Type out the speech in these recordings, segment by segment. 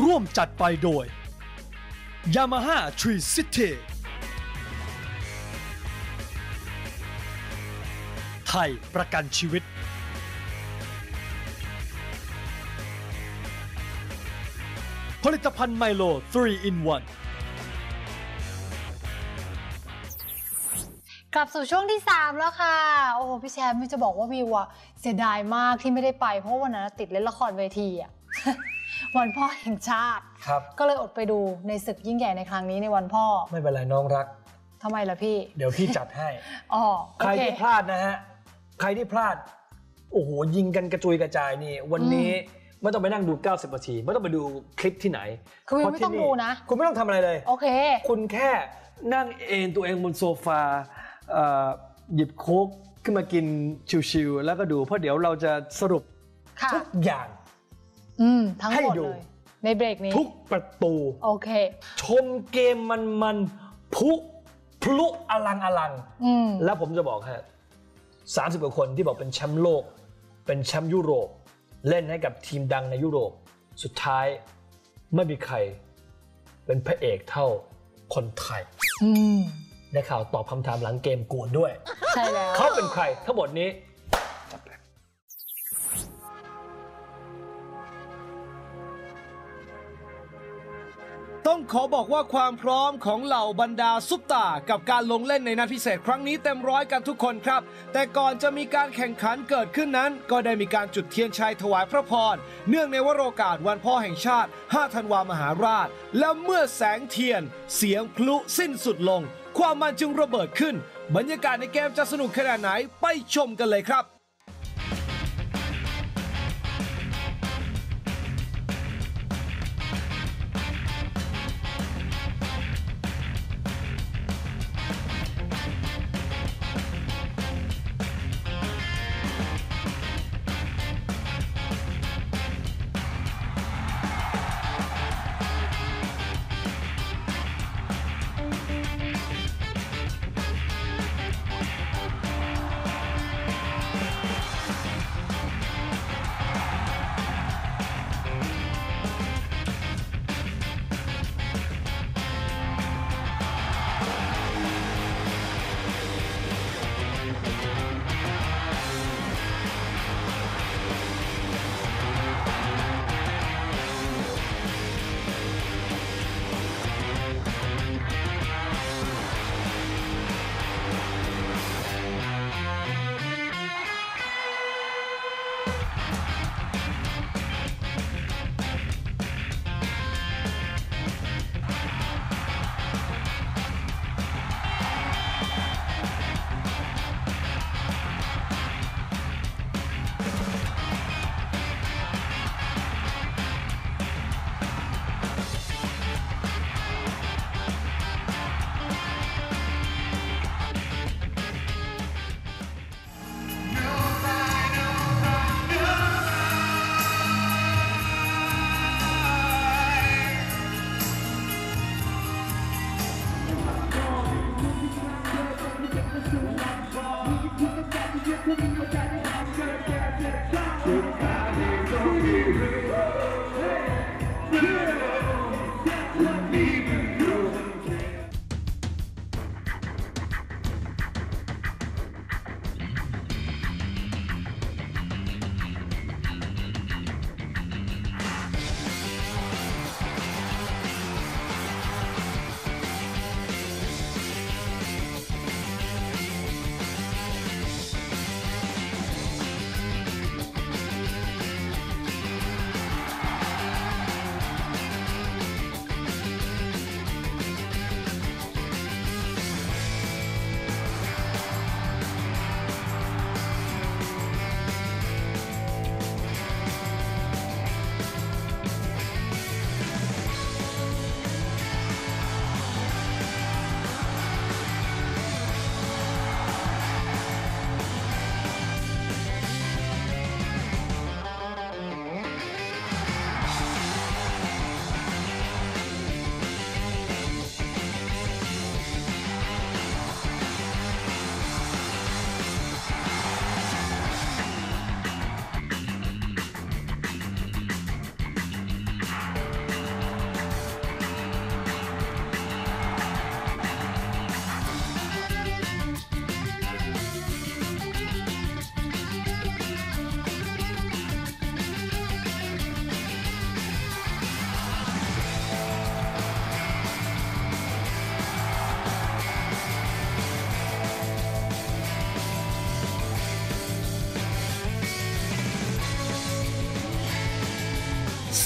ร่วมจัดไปโดย Yamaha Tree City ไทยประกันชีวิต ผลิตภัณฑ์ไมโล 3 in 1กลับสู่ช่วงที่ 3 แล้วค่ะ โอ้โหพี่แชมป์จะบอกว่าวิวอะเสียดายมากที่ไม่ได้ไปเพราะวันนั้นติดเล่นละครเวทีอะ วันพ่อแห่งชาติ ครับ ก็เลยอดไปดูในศึกยิ่งใหญ่ในครั้งนี้ในวันพ่อไม่เป็นไรน้องรัก ทำไมล่ะพี่เดี๋ยวพี่จัดให้ อ๋อโอใครเค ที่พลาดนะฮะ ใครที่พลาด โอ้โห ยิงกันกระจุยกระจายนี่ วันนี้ไม่ต้องไปนั่งดู 90 นาที ไม่ต้องไปดูคลิปที่ไหนคือวิวเพราะไม่ที่ต้องดูนะ คุณไม่ต้องทำอะไรเลย โอเค คุณแค่นั่งเอนตัวเองบนโซฟาเอ่อหยิบโค้กขึ้นมากินชิวๆแล้วก็ดู เพราะเดี๋ยวเราจะสรุปค่ะ ทุกอย่าง อืมทั้งให้หมดดูเลยในเบรกนี้ทุกประตูโอเค ชมเกมมันๆพุพลุอลังอลังอืมแล้วผมจะบอกฮะสามสิบกว่าคนที่บอกเป็นแชมป์โลก เป็นแชมป์ยุโรป เล่นให้กับทีมดังในยุโรป สุดท้ายไม่มีใคร เป็นพระเอกเท่าคนไทยอืมในข่าวตอบคำถามหลังเกมกวนด้วย ใช่แล้วเขาเป็นใครทั้งหมดนี้ ขอบอกว่าความพร้อมของเหล่าบรรดาซุปตากับการลงเล่นในนัดพิเศษครั้งนี้เต็มร้อยกันทุกคนครับ แต่ก่อนจะมีการแข่งขันเกิดขึ้นนั้น ก็ได้มีการจุดเทียนชัยถวายพระพร เนื่องในวโรกาสวันพ่อแห่งชาติ 5 ธันวามหาราช และเมื่อแสงเทียน เสียงพลุสิ้นสุดลง ความมันจึงระเบิดขึ้น บรรยากาศในเกมจะสนุกขนาดไหนไปชมกันเลยครับ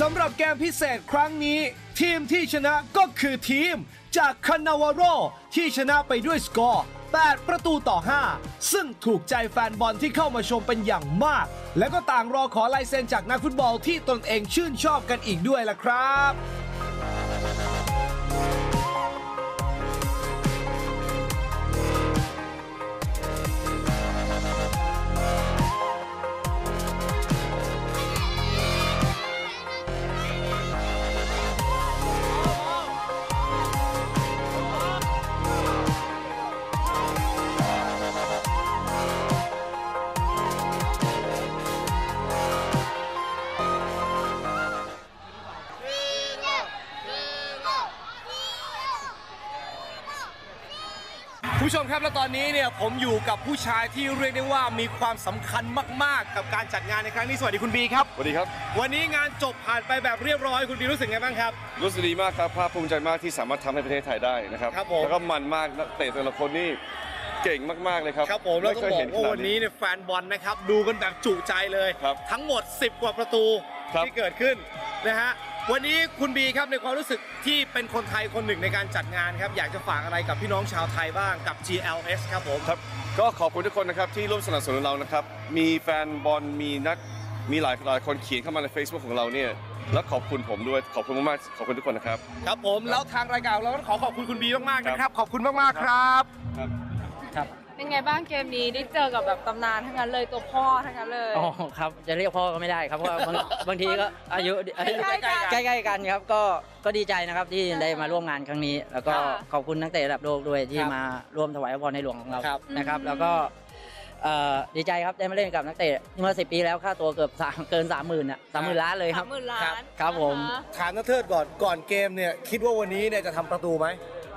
สำหรับเกมพิเศษครั้งนี้ ทีมที่ชนะก็คือทีม จากคานาวาโรที่ชนะไปด้วยสกอร์ 8 ประตูต่อ 5 ซึ่งถูกใจแฟนบอลที่เข้ามาชมเป็นอย่างมาก และก็ต่างรอขอลายเซ็นจากนักฟุตบอลที่ตนเองชื่นชอบกันอีกด้วยล่ะครับ ผู้ชมครับและตอนนี้เนี่ยผมอยู่กับผู้ชายที่เรียกได้ว่ามีความสำคัญมากๆ กับการจัดงานในครั้งนี้สวัสดีคุณบีครับ สวัสดีครับ วันนี้งานจบผ่านไปแบบเรียบร้อยคุณบีรู้สึกไงบ้างครับ รู้สึกดีมากครับ ภาคภูมิใจมากที่สามารถทำให้ประเทศไทยได้นะครับ ครับผม แล้วก็มันมากนักเตะแต่ละคนนี่เก่งมากๆเลยครับครับผมแล้วก็ไเคยบอเห็กนว่าขดวันนี้เนี่ยแฟนบอลนะครับดูกันแบบจุใจเลย ครับทั้งหมด 10 กว่าประตูครับ ที่เกิดขึ้นนะฮะ วันนี้คุณบีครับในความรู้สึกที่เป็นคนไทยคนหนึ่งในการจัดงานครับอยากจะฝากอะไรกับพี่น้องชาวไทยบ้างกับ GLS ครับผมครับก็ขอบคุณทุกคนนะครับที่ร่วมสนับสนุนเรานะครับมีแฟนบอลมีนักมีหลายหลายคนเขียนเข้ามาใน Facebook ของเราเนี่ยแล้วขอบคุณผมด้วยขอบคุณมากๆขอบคุณทุกคนนะครับครับผมแล้วทางรายการเราก็ขอขอบคุณคุณบีมากๆนะครับ ขอบคุณมากๆครับ เป็นไงบ้างเกมนี้ได้เจอกับแบบตำนานทั้งนั้นเลยตัวพ่อทั้งนั้นเลย อ๋อครับจะเรียกพ่อก็ไม่ได้ครับเพราะว่าบางบางทีก็อายุอายุใกล้ๆกัน ใกล้ๆกันครับก็ก็ดีใจนะครับที่ได้มาร่วมงานครั้งนี้ แล้วก็ค่ะขอบคุณนักเตะระดับโลกด้วยที่ครับมาร่วมถวายพระพรในหลวงของเราครับ นะครับ อืม แล้วก็เอ่อดีใจครับได้มาเล่นกับนักเตะเมื่อสิปีแล้วค่าตัวเกือบสามเกินสามหมื่นอะสามหมื่นล้านเลยคสารับ มหมื่นล้านครับผม นะคะถามนักเทิดก่อนก่อนเกมเนี่ยคิดว่าวันนี้เนี่ยจะทำประตูไหม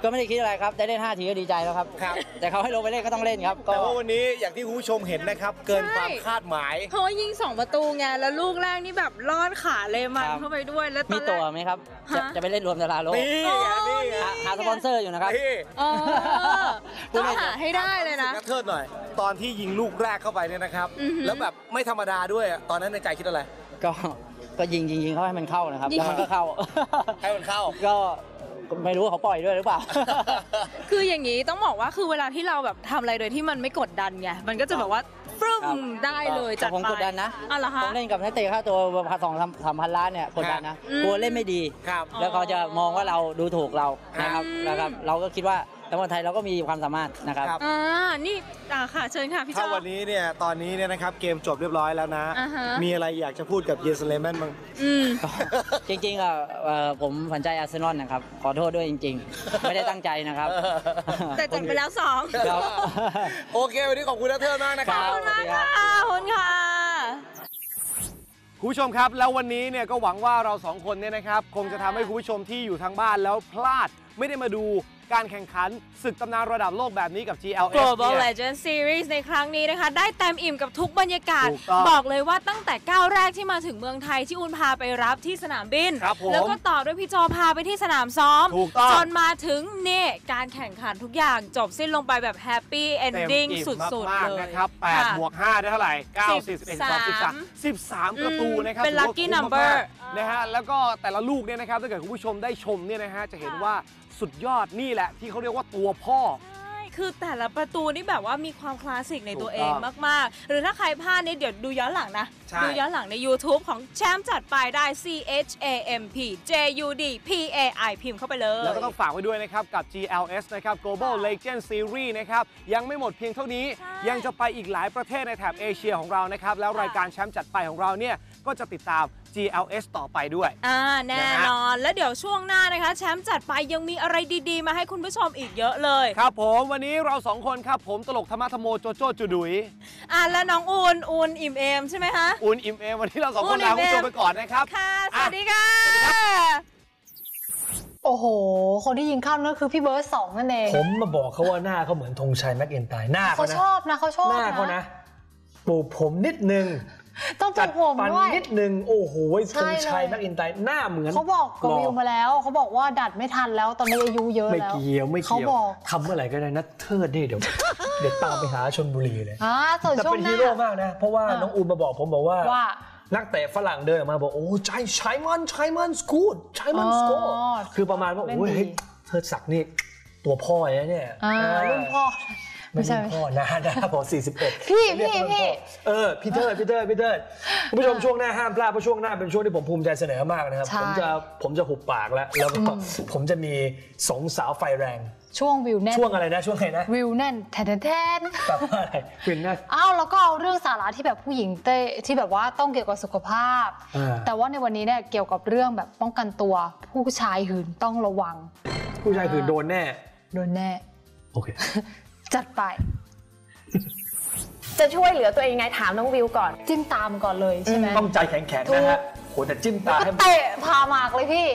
ก็ไม่ได้คิดอะไรครับได้เล่น5ทีก็ดีใจแล้วครับ ครับ แต่เขาให้ลงไปเล่นก็ต้องเล่นครับ ก็แต่ว่าวันนี้อย่างที่คุณผู้ชมเห็นนะครับ เกินความคาดหมาย เพราะว่ายิงสองประตูไงแล้วลูกแรกนี่แบบลอดขาเลยมันครับเข้าไปด้วยแล้วตมีอนแรตัวก ไหมครับ จะฮะ จะไปเล่นรวมดาราโลกนี่ไงนี่ไงหาหาสปอนเซอร์อยู่นะครับ นี่เออต้องหาให้ได้เลยนะ นักเทิดหน่อย ตอนที่ยิงลูกแรกเข้าไปเนี่ยนะครับ อือหือ แล้วแบบไม่ธรรมดาด้วยอะตอนนั้นในใจคิดอะไร ก็ก็ยิงยิงยิงเขาให้มันเข้านะครับยิง แล้วมันก็เข้า ให้มันเข้า ก็ ไม่รู้ว่าเขาปล่อยด้วยหรือเปล่า คืออย่างนี้ต้องบอกว่าคือเวลาที่เราแบบทำอะไรโดยที่มันไม่กดดันไงมันก็จะแบบว่าฟรึ้มครับ ได้เลยจัดผมไปกดดันนะอ๋อเหรอผคะ มเล่นกับนักเตะค่าตัวพันสองสามพันล้านเนี่ยกดดันนะอืม กลัวเล่นไม่ดี ครับแล้วเขาจะมองว่าเราดูถูกเรานะครับอืม นะครับ เราก็คิดว่า แต่คนไทยเราก็มีความสามารถนะครับ ครับ อ่านี่อ่าค่ะเชิญค่ะพี่จถ้าอวันนี้เนี่ยตอนนี้เนี่ยนะครับเกมจบเรียบร้อยแล้วนะ อ่าฮะ มีอะไรอยากจะพูดกับเยสเลแมนบ้าง อืมก็จริงๆอะเอ่อผมฝันใจอาร์เซนอลนะครับ ขอโทษด้วยจริง ๆ ไม่ได้ตั้งใจนะครับ แต่จัดไปแล้วสองครับ โอเค วันนี้ขอบคุณนักเทิดมากนะคครัรับบสวัสดีครับขอบคุณค่ะ คุณผู้ชมครับ แล้ววันนี้เนี่ยก็หวังว่าเราสองคนเนี่ยนะครับ คงจะทำให้คุณผู้ชมที่อยู่ทางบ้านแล้วพลาดไม่ได้มาดู การแข่งขันศึกตำนานระดับโลกแบบนี้กับ GLS Global เนี่ย Legend Series ในครั้งนี้นะคะ ได้เต็มอิ่มกับทุกบรรยากาศ ถูกต้องบอกเลยว่าตั้งแต่ก้าวแรกที่มาถึงเมืองไทยที่อุนพาไปรับที่สนามบิน ครับผมแล้วก็ต่อด้วยพี่จอพาไปที่สนามซ้อม ถูกต้องจนมาถึงเนี่ยการแข่งขันทุกอย่างจบสิ้นลงไปแบบแฮปปี้เอนดิ้งเต็มอิ่มสุดมากๆเลยๆนะครับค่ะ 8บวก5ได้เท่าไหร่9 10 11 12 13 13 ประตูนะครับเป็นถือว่า lucky คุ้ม number มากๆนะฮะแล้วก็แต่ละลูกเนี่ยนะครับถ้าเกิดคุณผู้ชมได้ชมเนี่ยนะฮะจะเห็นว่าสุดยอดนี่แหละที่เขาเรียกว่าตัวพ่อ คือแต่ละประตูนี่แบบว่ามีความคลาสสิกในตัวถูกเอต้งองมาก ๆ หรือถ้าใครพลาดเนี่ยเดี๋ยวดูย้อนหลังนะ ใช่ ดูย้อนหลังใน YouTube ของแชมป์จัดไปได้ C H A M P J U D P A I พิมพ์เข้าไปเลย แล้วก็ต้องฝากไว้ด้วยนะครับ กับ GLS นะครับ Global Legend Series นะครับ ยังไม่หมดเพียงเท่านี้ ใช่ยังจะไปอีกหลายประเทศในแถบเอเชียของเรานะครับ แล้วค่ะ รายการแชมป์จัดไปของเราเนี่ย ก็จะติดตาม GLS ต่อไปด้วย อ่าแน่นอน แล้วเดี๋ยวช่วงหน้านะคะ แชมป์จัดไปยังมีอะไรดีๆ มาให้คุณผู้ชมอีกเยอะเลย ครับผมวันนี้เราสองคนครับ ผมตลกธรรมะธรรมโมโจโจจุดุยอ่าแล้วน้องอูนอูนอิ่มเอมใช่ไหมคะอุ่นอิ่มเอมวันนี้เราสองอุ่คนนอิ่ลามคุณผู้ชมเอมไปก่อนนะครับ ค่ะสอะวัสดีค่ะ โอ้โห คนที่ยิงเข้านั่นคือพี่เบิร์ดสองนั่นเอง ผมมาบอกเขาว่าหน้าเขาเหมือนธงชัยแม็กเอนไตน์หน้าเขาเขานะชอบนะเขาชอบหน้าเขานะปลูกผมนิดนึง ต้องปลูจัดกผมฟันด้วย นิดนึงโอ้โหใช่ธงชัยเลย แม็กเอนไตน์หน้าเหมือนเขาบอกกับหล่วิวมาแล้ว เขาบอกว่าดัดไม่ทันแล้ว ตอนนี้อายุเยอะไม่แล้ว เกี่ยวไม่เขาเกี่ยวบอก ทำเมื่อไหร่ก็ได้นะเทิดนี่เดี๋ยว เดี๋ยวตามไปหาชนบุรีเลย อ่าส่วนแต่ช่วเป็งนหน้าฮีโร่มากนะ เพราะว่าอะน้องอูมมาบอกผมบอกว่า ว่า นักเตะฝรั่งเดินออกมาบอกโอ้ใช่ใช่มันใช่มันสกูดใช่มันสกูดอ๋อคือประมาณว่าเล่นโอ้ยดี เฮ้ยเทิดศักดิ์นี่ตัวพ่อนะเนี่ยอ่าเออรุ่นพ่อ ไม่ใช่พ่อนะนะผม41 พี่เรียกพี่พี่พ่เออพี่เทิดพี่เทิดพี่เทิดคุณผู้ชมช่วงหน้าห้ามพลาดเพราะช่วงหน้าเป็นช่วงที่ผมภูมิใจเสนอมากนะครับ ผมจะผมจะหุบปากแล้ว แล้วก็ผมจะมีสองสาวไฟแรงช่วงวิวแน่นช่วงอะไรนะช่วงไหนนะวิวแน่นแทนแทนแปลว่าอะไรวินนอ้าวแล้วก็เอาเรื่องสาระที่แบบผู้หญิงเต้ที่แบบว่าต้องเกี่ยวกับสุขภาพ แต่ว่าในวันนี้เนี่ยเกี่ยวกับเรื่องแบบป้องกันตัว ผู้ชายหืนต้องระวัง ผู้ชายคือโดนแน่ โดนแน่โอเค จัดไป จะช่วยเหลือตัวเองยังไงถามน้องวิวก่อน จิ้มตามก่อนเลยใช่ไหมต้องใจแข็งๆนะฮะโหแต่จิ้มตาให้ เตะพามากเลยพี่